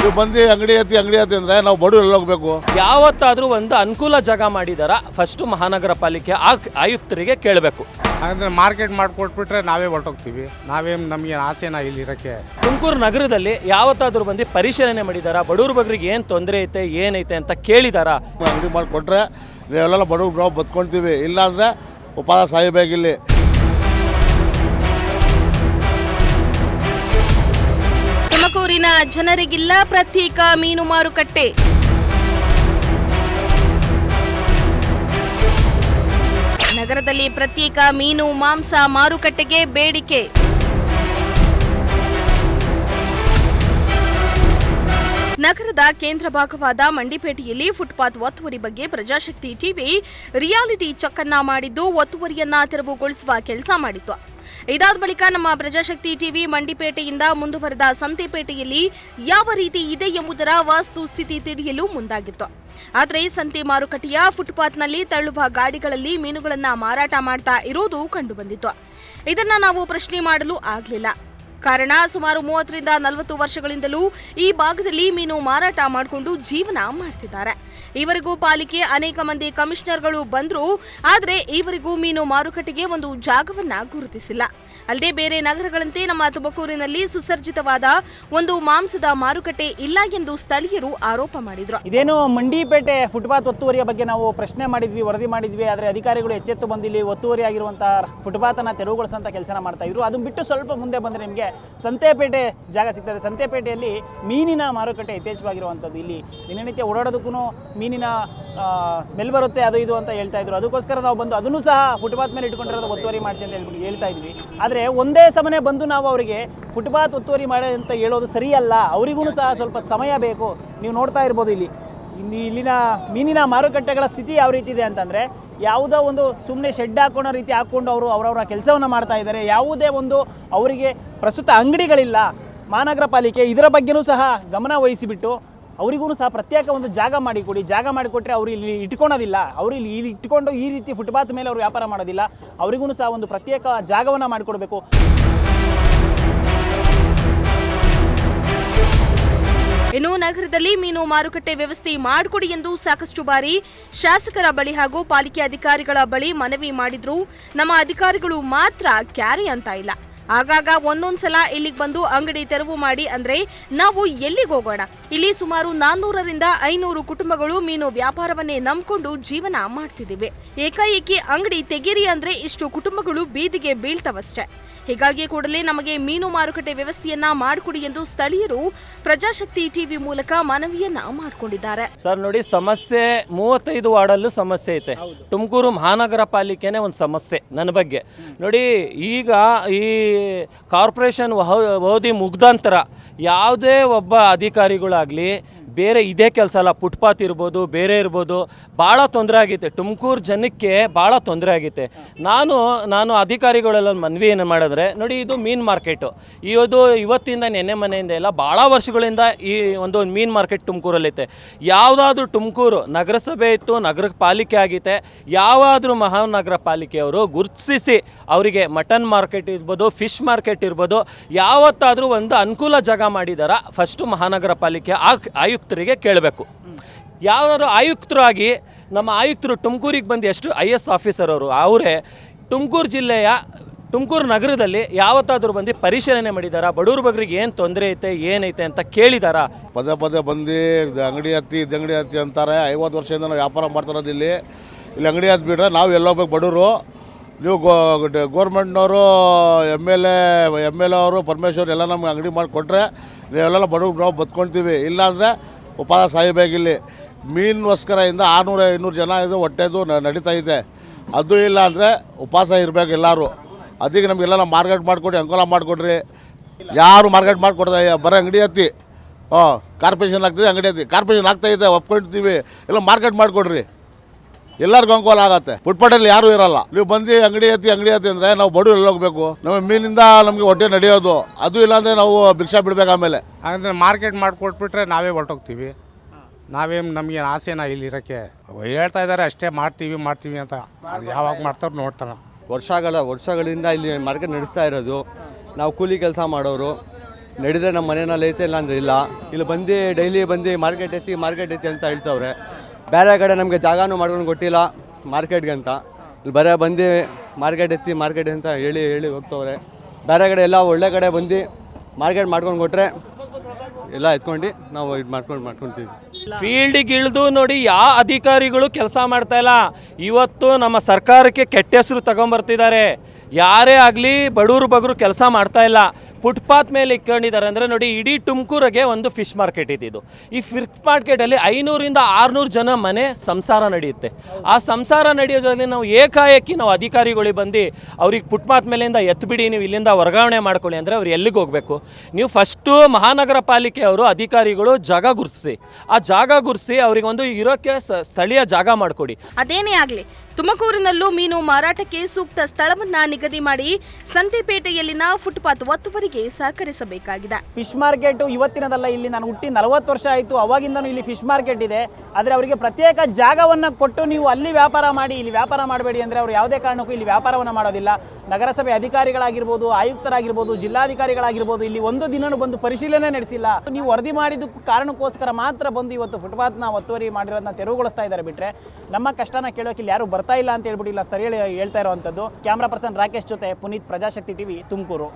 ನೀವು ಬಂದು ಅಂಗಡಿ ಹತ್ತಿ ಅಂಗಡಿ ಹತ್ತಿ ಅಂದ್ರೆ ನಾವು ಬಡವ್ರು ಎಲ್ಲ ಹೋಗ್ಬೇಕು? ಯಾವತ್ತಾದ್ರೂ ಒಂದು ಅನುಕೂಲ ಜಾಗ ಮಾಡಿದಾರ ಫಸ್ಟ್ ಮಹಾನಗರ ಪಾಲಿಕೆ ಆ- ಆಯುಕ್ತರಿಗೆ ಕೇಳಬೇಕು. ಅಂದ್ರೆ ಮಾರ್ಕೆಟ್ ಮಾಡಿಕೊಟ್ಬಿಟ್ರೆ ನಾವೇ ಹೊರಟೋಗ್ತೀವಿ. ನಾವೇನು ನಮಗೆ ಆಸೆನ ಇಲ್ಲಿ ಇರೋಕ್ಕೆ. ತುಮಕೂರು ನಗರದಲ್ಲಿ ಯಾವತ್ತಾದ್ರೂ ಬಂದು ಪರಿಶೀಲನೆ ಮಾಡಿದಾರ ಬಡವ್ರ ಬಗ್ರಿಗೆ ಏನು ತೊಂದರೆ ಐತೆ ಏನೈತೆ ಅಂತ ಕೇಳಿದಾರ? ಅಂಗಡಿ ಮಾಡಿಕೊಟ್ರೆ ನೀವೆಲ್ಲ ಬಡವ್ರು ನಾವು ಬದ್ಕೊಳ್ತೀವಿ ಇಲ್ಲಾಂದರೆ ಉಪವಾಸ ಸಾಯಬೇಕಿಲ್ಲಿ. ತುಮಕೂರಿನ ಜನರಿಗಿಲ್ಲ ಪ್ರತ್ಯೇಕ ಮೀನು ಮಾರುಕಟ್ಟೆ. ನಗರದಲ್ಲಿ ಪ್ರತ್ಯೇಕ ಮೀನು ಮಾಂಸ ಮಾರುಕಟ್ಟೆಗೆ ಬೇಡಿಕೆ. ನಗರದ ಕೇಂದ್ರ ಭಾಗವಾದ ಮಂಡಿಪೇಟೆಯಲ್ಲಿ ಫುಟ್ಪಾತ್ ಒತ್ತುವರಿ ಬಗ್ಗೆ ಪ್ರಜಾಶಕ್ತಿ ಟಿವಿ ರಿಯಾಲಿಟಿ ಚೆಕ್ ಅನ್ನ ಮಾಡಿದ್ದು, ಒತ್ತುವರಿಯನ್ನ ತೆರವುಗೊಳಿಸುವ ಕೆಲಸ ಮಾಡಿತ್ತು. ಇದಾದ ಬಳಿಕ ನಮ್ಮ ಪ್ರಜಾಶಕ್ತಿ ಟಿವಿ ಮಂಡಿಪೇಟೆಯಿಂದ ಮುಂದುವರೆದ ಸಂತೆಪೇಟೆಯಲ್ಲಿ ಯಾವ ರೀತಿ ಇದೆ ಎಂಬುದರ ವಾಸ್ತುಸ್ಥಿತಿ ತಿಳಿಯಲು ಮುಂದಾಗಿತ್ತು. ಆದರೆ ಸಂತೆ ಮಾರುಕಟ್ಟೆಯ ಫುಟ್ಪಾತ್ನಲ್ಲಿ ತಳ್ಳುವ ಗಾಡಿಗಳಲ್ಲಿ ಮೀನುಗಳನ್ನು ಮಾರಾಟ ಮಾಡ್ತಾ ಇರುವುದು ಕಂಡುಬಂದಿತ್ತು. ಇದನ್ನ ನಾವು ಪ್ರಶ್ನೆ ಮಾಡಲು ಆಗಲಿಲ್ಲ. ಕಾರಣ ಸುಮಾರು ಮೂವತ್ತರಿಂದ ನಲವತ್ತು ವರ್ಷಗಳಿಂದಲೂ ಈ ಭಾಗದಲ್ಲಿ ಮೀನು ಮಾರಾಟ ಮಾಡಿಕೊಂಡು ಜೀವನ ಮಾಡ್ತಿದ್ದಾರೆ. ಈವರೆಗೂ ಪಾಲಿಕೆ ಅನೇಕ ಮಂದಿ ಕಮಿಷನರ್ಗಳು ಬಂದರು, ಆದರೆ ಈವರೆಗೂ ಮೀನು ಮಾರುಕಟ್ಟೆಗೆ ಒಂದು ಜಾಗವನ್ನ ಗುರುತಿಸಿಲ್ಲ. ಅಲ್ಲದೆ ಬೇರೆ ನಗರಗಳಂತೆ ನಮ್ಮ ತುಮಕೂರಿನಲ್ಲಿ ಸುಸರ್ಜಿತವಾದ ಒಂದು ಮಾಂಸದ ಮಾರುಕಟ್ಟೆ ಇಲ್ಲ ಎಂದು ಸ್ಥಳೀಯರು ಆರೋಪ ಮಾಡಿದ್ರು. ಇದೇನು ಮಂಡಿಪೇಟೆ ಫುಟ್ಪಾತ್ ಒತ್ತುವರಿಯ ಬಗ್ಗೆ ನಾವು ಪ್ರಶ್ನೆ ಮಾಡಿದ್ವಿ, ವರದಿ ಮಾಡಿದ್ವಿ, ಆದರೆ ಅಧಿಕಾರಿಗಳು ಎಚ್ಚೆತ್ತು ಬಂದಿಲ್ಲಿ ಒತ್ತುವರಿ ಆಗಿರುವಂಥ ಫುಟ್ಪಾತನ್ನು ತೆರವುಗೊಳಿಸುವಂತ ಕೆಲಸ ಮಾಡ್ತಾ ಇದ್ರು. ಅದನ್ನ ಬಿಟ್ಟು ಸ್ವಲ್ಪ ಮುಂದೆ ಬಂದರೆ ನಿಮಗೆ ಸಂತೆಪೇಟೆ ಜಾಗ ಸಿಗ್ತದೆ. ಸಂತೆಪೇಟೆಯಲ್ಲಿ ಮೀನಿನ ಮಾರುಕಟ್ಟೆ ಯಥೇಚ್ಛವಾಗಿರುವಂಥದ್ದು ಇಲ್ಲಿ ದಿನನಿತ್ಯ ಓಡಾಡೋದಕ್ಕೂ ಮೀನಿನ ಸ್ಮೆಲ್ ಬರುತ್ತೆ, ಅದು ಇದು ಅಂತ ಹೇಳ್ತಾ ಇದ್ರು. ಅದಕ್ಕೋಸ್ಕರ ನಾವು ಬಂದು ಅದನ್ನು ಸಹ ಫುಟ್ಪಾತ್ ಮೇಲೆ ಇಟ್ಕೊಂಡಿರೋದು ಒತ್ತುವರಿ ಮಾಡಿಸಿ ಅಂತ ಹೇಳ್ಬಿಟ್ಟು ಹೇಳ್ತಾ ಇದ್ವಿ. ಆದರೆ ಒಂದೇ ಸಮನೆ ಬಂದು ನಾವು ಅವರಿಗೆ ಫುಟ್ಪಾತ್ ಒತ್ತುವರಿ ಮಾಡಿ ಅಂತ ಹೇಳೋದು ಸರಿಯಲ್ಲ, ಅವರಿಗೂ ಸಹ ಸ್ವಲ್ಪ ಸಮಯ ಬೇಕು. ನೀವು ನೋಡ್ತಾ ಇರ್ಬೋದು ಇಲ್ಲಿ. ಇಲ್ಲಿ ಇಲ್ಲಿನ ಮೀನಿನ ಮಾರುಕಟ್ಟೆಗಳ ಸ್ಥಿತಿ ಯಾವ ರೀತಿ ಇದೆ ಅಂತಂದರೆ, ಯಾವುದೋ ಒಂದು ಸುಮ್ಮನೆ ಶೆಡ್ ಹಾಕೊಳ್ಳೋ ರೀತಿ ಹಾಕ್ಕೊಂಡು ಅವರು ಅವರವರ ಕೆಲಸವನ್ನು ಮಾಡ್ತಾ ಇದ್ದಾರೆ. ಯಾವುದೇ ಒಂದು ಅವರಿಗೆ ಪ್ರಸ್ತುತ ಅಂಗಡಿಗಳಿಲ್ಲ, ಮಹಾನಗರ ಪಾಲಿಕೆ ಇದರ ಬಗ್ಗೆನೂ ಸಹ ಗಮನ ವಹಿಸಿಬಿಟ್ಟು ಅವರಿಗೂ ಸಹ ಪ್ರತ್ಯೇಕ ಒಂದು ಜಾಗ ಮಾಡಿಕೊಡಿ ಜಾಗ ಮಾಡಿಕೊಟ್ರೆ ಅವರು ಇಲ್ಲಿ ಇಟ್ಕೊಳೋದಿಲ್ಲ. ಅವರು ಇಲ್ಲಿ ಇಲ್ಲಿ ಇಟ್ಕೊಂಡು ಈ ರೀತಿ ಫುಟ್ಪಾತ್ ಮೇಲೆ ಅವರು ವ್ಯಾಪಾರ ಮಾಡೋದಿಲ್ಲ. ಅವರಿಗೂ ಸಹ ಒಂದು ಪ್ರತ್ಯೇಕ ಜಾಗವನ್ನು ಮಾಡಿಕೊಡ್ಬೇಕು ಇನ್ನು ನಗರದಲ್ಲಿ ಮೀನು ಮಾರುಕಟ್ಟೆ ವ್ಯವಸ್ಥೆ ಮಾಡಿಕೊಡಿ ಎಂದು ಸಾಕಷ್ಟು ಬಾರಿ ಶಾಸಕರ ಬಳಿ ಹಾಗೂ ಪಾಲಿಕೆ ಅಧಿಕಾರಿಗಳ ಬಳಿ ಮನವಿ ಮಾಡಿದ್ರು. ನಮ್ಮ ಅಧಿಕಾರಿಗಳು ಮಾತ್ರ ಕ್ಯಾರಿ ಅಂತ ಇಲ್ಲ. ಆಗಾಗ ಒಂದೊಂದ್ಸಲ ಇಲ್ಲಿಗೆ ಬಂದು ಅಂಗಡಿ ತೆರವು ಮಾಡಿ ಅಂದ್ರೆ ನಾವು ಎಲ್ಲಿಗೆ ಹೋಗೋಣ? ಇಲ್ಲಿ ಸುಮಾರು ನಾನ್ನೂರರಿಂದ ಐನೂರು ಕುಟುಂಬಗಳು ಮೀನು ವ್ಯಾಪಾರವನ್ನೇ ನಂಬಿಕೊಂಡು ಜೀವನ ಮಾಡ್ತಿದ್ದೀವಿ. ಏಕಾಏಕಿ ಅಂಗಡಿ ತೆಗೀರಿ ಅಂದ್ರೆ ಇಷ್ಟು ಕುಟುಂಬಗಳು ಬೀದಿಗೆ ಬೀಳ್ತವಷ್ಟೇ. ಹೀಗಾಗಿ ಕೂಡಲೇ ನಮಗೆ ಮೀನು ಮಾರುಕಟ್ಟೆ ವ್ಯವಸ್ಥೆಯನ್ನ ಮಾಡಿಕೊಡಿ ಎಂದು ಸ್ಥಳೀಯರು ಪ್ರಜಾಶಕ್ತಿ ಟಿವಿ ಮೂಲಕ ಮನವಿಯನ್ನ ಮಾಡಿಕೊಂಡಿದ್ದಾರೆ. ಸರ್ ನೋಡಿ ಸಮಸ್ಯೆ ಮೂವತ್ತೈದು ವಾರ್ಡಲ್ಲೂ ಸಮಸ್ಯೆ ಐತೆ. ತುಮಕೂರು ಮಹಾನಗರ ಪಾಲಿಕೆನೇ ಒಂದು ಸಮಸ್ಯೆ ನನ್ನ ಬಗ್ಗೆ. ನೋಡಿ ಈಗ ಈ ಕಾರ್ಪೊರೇಷನ್ ಓದಿ ಮುಗ್ದಂತರ ಯಾವುದೇ ಒಬ್ಬ ಅಧಿಕಾರಿಗಳಾಗಲಿ ಬೇರೆ ಇದೇ ಕೆಲಸ ಅಲ್ಲ, ಫುಟ್ಪಾತ್ ಇರ್ಬೋದು, ಬೇರೆ ಇರ್ಬೋದು, ಭಾಳ ತೊಂದರೆ ಆಗೈತೆ ತುಮಕೂರು ಜನಕ್ಕೆ ಭಾಳ ತೊಂದರೆ ಆಗೈತೆ ನಾನು ನಾನು ಅಧಿಕಾರಿಗಳೆಲ್ಲ ಮನವಿ ಏನು ಮಾಡಿದ್ರೆ, ನೋಡಿ ಇದು ಮೀನು ಮಾರ್ಕೆಟು. ಇದು ಇವತ್ತಿಂದ ನೆನ್ನೆ ಮನೆಯಿಂದ ಎಲ್ಲ ಭಾಳ ವರ್ಷಗಳಿಂದ ಈ ಒಂದು ಮೀನು ಮಾರ್ಕೆಟ್ ತುಮಕೂರಲ್ಲೈತೆ ಯಾವುದಾದ್ರೂ ತುಮಕೂರು ನಗರಸಭೆ ಇತ್ತು ನಗರ ಪಾಲಿಕೆ ಆಗೈತೆ ಯಾವಾದರೂ ಮಹಾನಗರ ಪಾಲಿಕೆಯವರು ಗುರುತಿಸಿ ಅವರಿಗೆ ಮಟನ್ ಮಾರ್ಕೆಟ್ ಇರ್ಬೋದು, ಫಿಶ್ ಮಾರ್ಕೆಟ್ ಇರ್ಬೋದು, ಯಾವತ್ತಾದರೂ ಒಂದು ಅನುಕೂಲ ಜಾಗ ಮಾಡಿದಾರ ಫಸ್ಟು ಮಹಾನಗರ ಪಾಲಿಕೆ ಆ- ಆಯುಕ್ತರಿಗೆ ಕೇಳಬೇಕು. ಯಾರು ಆಯುಕ್ತರಾಗಿ ನಮ್ಮ ಆಯುಕ್ತರು ತುಮಕೂರಿಗೆ ಬಂದು ಎಷ್ಟು ಐ ಎಸ್ ಆಫೀಸರ್ ಅವರು, ಅವರೇ ತುಮಕೂರು ಜಿಲ್ಲೆಯ, ತುಮಕೂರು ನಗರದಲ್ಲಿ ಯಾವತ್ತಾದರೂ ಬಂದು ಪರಿಶೀಲನೆ ಮಾಡಿದಾರ? ಬಡವ್ರ ಬಗ್ರಿಗೆ ಏನು ತೊಂದರೆ ಐತೆ, ಏನೈತೆ ಅಂತ ಕೇಳಿದಾರ? ಪದೇ ಪದೇ ಬಂದು ಅಂಗಡಿ ಹತ್ತಿ, ಇದು ಅಂಗಡಿ ಹತ್ತಿ ಅಂತಾರೆ. ಐವತ್ತು ವರ್ಷದಿಂದ ವ್ಯಾಪಾರ ಮಾಡ್ತಾರೋದು ಇಲ್ಲಿ. ಇಲ್ಲಿ ಅಂಗಡಿ ಹತ್ತಿ ಬಿಟ್ರೆ ನಾವು ಎಲ್ಲೋಗ್ಬೇಕು ಬಡವರು. ನೀವು ಗೋ ಗೋರ್ಮೆಂಟ್ನವರು, M L A, M L A ಅವರು, ಪರಮೇಶ್ವರ್ ಎಲ್ಲ ನಮ್ಗೆ ಅಂಗಡಿ ಮಾಡಿಕೊಟ್ರೆ ನೀವೆಲ್ಲ ಬಡವ್ರು, ನಾವು ಬದ್ಕೊಳ್ತೀವಿ ಇಲ್ಲಾಂದರೆ ಉಪವಾಸ ಸಾಯಬೇಕಿಲ್ಲಿ ಮೀನಿಗೋಸ್ಕರ ಇಂದ ಆರುನೂರು ಇನ್ನೂರು ಜನ ಇದು ಹೊಟ್ಟೆದು ನಡೀತಾ ಇದೆ. ಅದು ಇಲ್ಲ ಅಂದರೆ ಉಪವಾಸ ಇರಬೇಕು ಎಲ್ಲರೂ. ಅದಕ್ಕೆ ನಮಗೆಲ್ಲ ಮಾರ್ಕೆಟ್ ಮಾಡಿಕೊಡಿ, ಅನುಕೂಲ ಮಾಡಿಕೊಡ್ರಿ. ಯಾರು ಮಾರ್ಕೆಟ್ ಮಾಡಿಕೊಡ್ತಾ ಬರೋ ಅಂಗಡಿ ಹತ್ತಿ. ಹಾಂ, ಕಾರ್ಪೊರೇಷನ್ ಆಗ್ತಿದೆ, ಅಂಗಡಿ ಹತ್ತಿ. ಕಾರ್ಪೊರೇಷನ್ ಆಗ್ತಾಯಿದೆ ಒಪ್ಕೊಳ್ತೀವಿ ಎಲ್ಲ ಮಾರ್ಕೆಟ್ ಮಾಡಿಕೊಡ್ರಿ. ಎಲ್ಲರಿಗೂ ಅನುಕೂಲ ಆಗತ್ತೆ. ಫುಟ್ಪಾಟಲ್ಲಿ ಯಾರು ಇರಲ್ಲ. ನೀವು ಬಂದು ಅಂಗಡಿ ಹತ್ತಿ ಅಂಗಡಿ ಹತ್ತಿ ಅಂದ್ರೆ ನಾವು ಬಡವ್ರು ಎಲ್ಲ ಹೋಗ್ಬೇಕು. ನಮ್ಮ ಮೀನಿಂದ ನಮಗೆ ಹೊಟ್ಟೆ ನಡೆಯೋದು. ಅದು ಇಲ್ಲಾಂದರೆ ನಾವು ಭಿಕ್ಷಾ ಬಿಡ್ಬೇಕು ಆಮೇಲೆ. ಅಂದರೆ ಮಾರ್ಕೆಟ್ ಮಾಡ್ಕೊಟ್ಬಿಟ್ರೆ ನಾವೇ ಹೊರಟೋಗ್ತೀವಿ. ನಾವೇನು ನಮಗೆ ಆಸೆನಾ ಇಲ್ಲಿ ಇರೋಕ್ಕೆ? ಹೇಳ್ತಾ ಇದ್ದಾರೆ ಅಷ್ಟೇ ಮಾಡ್ತೀವಿ ಮಾಡ್ತೀವಿ ಅಂತ. ಅದು ಯಾವಾಗ ಮಾಡ್ತಾರೋ ನೋಡ್ತಾರೆ. ವರ್ಷಗಳ ವರ್ಷಗಳಿಂದ ಇಲ್ಲಿ ಮಾರ್ಕೆಟ್ ನಡೆಸ್ತಾ ಇರೋದು. ನಾವು ಕೂಲಿ ಕೆಲಸ ಮಾಡೋರು. ನಡೆದ್ರೆ ನಮ್ಮ ಮನೆಯಲ್ಲಿ ಐತೆ ಇಲ್ಲ ಅಂದ್ರೆ ಇಲ್ಲ. ಇಲ್ಲಿ ಬಂದು ಡೈಲಿ ಬಂದು ಮಾರ್ಕೆಟ್ ಐತಿ ಮಾರ್ಕೆಟ್ ಐತಿ ಅಂತ ಹೇಳ್ತವ್ರೆ. ಬೇರೆ ಕಡೆ ನಮಗೆ ಜಾಗನೂ ಮಾಡ್ಕೊಂಡು ಕೊಟ್ಟಿಲ್ಲ ಮಾರ್ಕೆಟ್ಗೆ ಅಂತ ಇಲ್ಲಿ ಬರೀ ಬಂದು ಮಾರ್ಕೆಟ್ ಎತ್ತಿ ಮಾರ್ಕೆಟ್ ಅಂತ ಹೇಳಿ ಹೇಳಿ ಹೋಗ್ತವ್ರೆ. ಬೇರೆ ಕಡೆ ಎಲ್ಲ ಒಳ್ಳೆ ಕಡೆ ಬಂದು ಮಾರ್ಕೆಟ್ ಮಾಡ್ಕೊಂಡು ಕೊಟ್ಟರೆ ಎಲ್ಲ ಎತ್ಕೊಂಡು ನಾವು ಇದು ಮಾಡ್ಕೊಂಡು ಮಾಡ್ಕೊತೀವಿ. ಫೀಲ್ಡಿಗೆ ಇಳಿದು ನೋಡಿ ಯಾವ ಅಧಿಕಾರಿಗಳು ಕೆಲಸ ಮಾಡ್ತಾ ಇಲ್ಲ. ಇವತ್ತು ನಮ್ಮ ಸರ್ಕಾರಕ್ಕೆ ಕೆಟ್ಟ ಹೆಸರು ತಗೊಂಬರ್ತಿದ್ದಾರೆ. ಯಾರೇ ಆಗಲಿ ಬಡವರು ಬಗರು ಕೆಲಸ ಮಾಡ್ತಾ ಇಲ್ಲ. ಫುಟ್ಪಾತ್ ಮೇಲೆ ಇಟ್ಕೊಂಡಿದ್ದಾರೆ ಅಂದರೆ ನೋಡಿ, ಇಡೀ ತುಮಕೂರಿಗೆ ಒಂದು ಫಿಶ್ ಮಾರ್ಕೆಟ್ ಇದ್ದಿದ್ದು ಈ ಫಿಶ್ ಮಾರ್ಕೆಟಲ್ಲಿ ಐನೂರಿಂದ ಆರುನೂರು ಜನ ಮನೆ ಸಂಸಾರ ನಡೆಯುತ್ತೆ. ಆ ಸಂಸಾರ ನಡೆಯೋದ್ರಲ್ಲಿ ನಾವು ಏಕಾಏಕಿ ನಾವು ಅಧಿಕಾರಿಗಳಿಗೆ ಬಂದು ಅವ್ರಿಗೆ ಫುಟ್ಪಾತ್ ಮೇಲಿಂದ ಎತ್ಬಿಡಿ, ನೀವು ಇಲ್ಲಿಂದ ವರ್ಗಾವಣೆ ಮಾಡ್ಕೊಳ್ಳಿ ಅಂದರೆ ಅವ್ರು ಎಲ್ಲಿಗೆ ಹೋಗಬೇಕು? ನೀವು ಫಸ್ಟು ಮಹಾನಗರ ಪಾಲಿಕೆಯವರು ಅಧಿಕಾರಿಗಳು ಜಾಗ ಗುರುತಿಸಿ. ಆ ಜಾಗ ಗುರುತಿಸಿ ಅವ್ರಿಗೆ ಒಂದು ಇರೋಕ್ಕೆ ಸ್ಥಳೀಯ ಜಾಗ ಮಾಡಿಕೊಡಿ. ಅದೇನೇ ಆಗಲಿ, ತುಮಕೂರಿನಲ್ಲೂ ಮೀನು ಮಾರಾಟಕ್ಕೆ ಸೂಕ್ತ ಸ್ಥಳವನ್ನ ನಿಗದಿ ಮಾಡಿ, ಸಂತೆಪೇಟೆಯಲ್ಲಿನ ಫುಟ್ಪಾತ್ ಒತ್ತುವರಿಗೆ ಸಹಕರಿಸಬೇಕಾಗಿದೆ. ಫಿಶ್ ಮಾರ್ಕೆಟ್ ಇವತ್ತಿನದಲ್ಲ ಇಲ್ಲಿ ನಾನು ಹುಟ್ಟಿ ನಲವತ್ತು ವರ್ಷ ಆಯಿತು, ಅವಾಗಿಂದನೂ ಇಲ್ಲಿ ಫಿಶ್ ಮಾರ್ಕೆಟ್ ಇದೆ. ಆದರೆ ಅವರಿಗೆ ಪ್ರತ್ಯೇಕ ಜಾಗವನ್ನು ಕೊಟ್ಟು ನೀವು ಅಲ್ಲಿ ವ್ಯಾಪಾರ ಮಾಡಿ, ಇಲ್ಲಿ ವ್ಯಾಪಾರ ಮಾಡಬೇಡಿ ಅಂದರೆ ಅವರು ಯಾವುದೇ ಕಾರಣಕ್ಕೂ ಇಲ್ಲಿ ವ್ಯಾಪಾರವನ್ನು ಮಾಡೋದಿಲ್ಲ. ನಗರಸಭೆ ಅಧಿಕಾರಿಗಳಾಗಿರ್ಬೋದು, ಆಯುಕ್ತರಾಗಿರ್ಬೋದು, ಜಿಲ್ಲಾಧಿಕಾರಿಗಳಾಗಿರ್ಬೋದು, ಇಲ್ಲಿ ಒಂದು ದಿನನೂ ಬಂದು ಪರಿಶೀಲನೆ ನಡೆಸಿಲ್ಲ. ನೀವು ವರದಿ ಮಾಡಿದ ಕಾರಣಕ್ಕೋಸ್ಕರ ಮಾತ್ರ ಬಂದು ಇವತ್ತು ಫುಟ್ಪಾತ್ನ ಒತ್ತುವರಿ ಮಾಡಿರೋದನ್ನ ತೆರವುಗೊಳಿಸ್ತಾ ಇದ್ದಾರೆ ಬಿಟ್ಟರೆ ನಮ್ಮ ಕಷ್ಟನ ಕೇಳೋಕೆ ಇಲ್ಲಿ ಯಾರು ಬರ್ತಾ ಇಲ್ಲ ಅಂತ ಹೇಳ್ಬಿಟ್ಟು ಇಲ್ಲ ಸರಿ ಹೇಳಿ ಹೇಳ್ತಾ ಇರುವಂಥದ್ದು. ಕ್ಯಾಮ್ರಾ ಪರ್ಸನ್ ರಾಕೇಶ್ ಜೊತೆ ಪುನೀತ್, ಪ್ರಜಾಶಕ್ತಿ ಟಿವಿ ತುಮಕೂರು.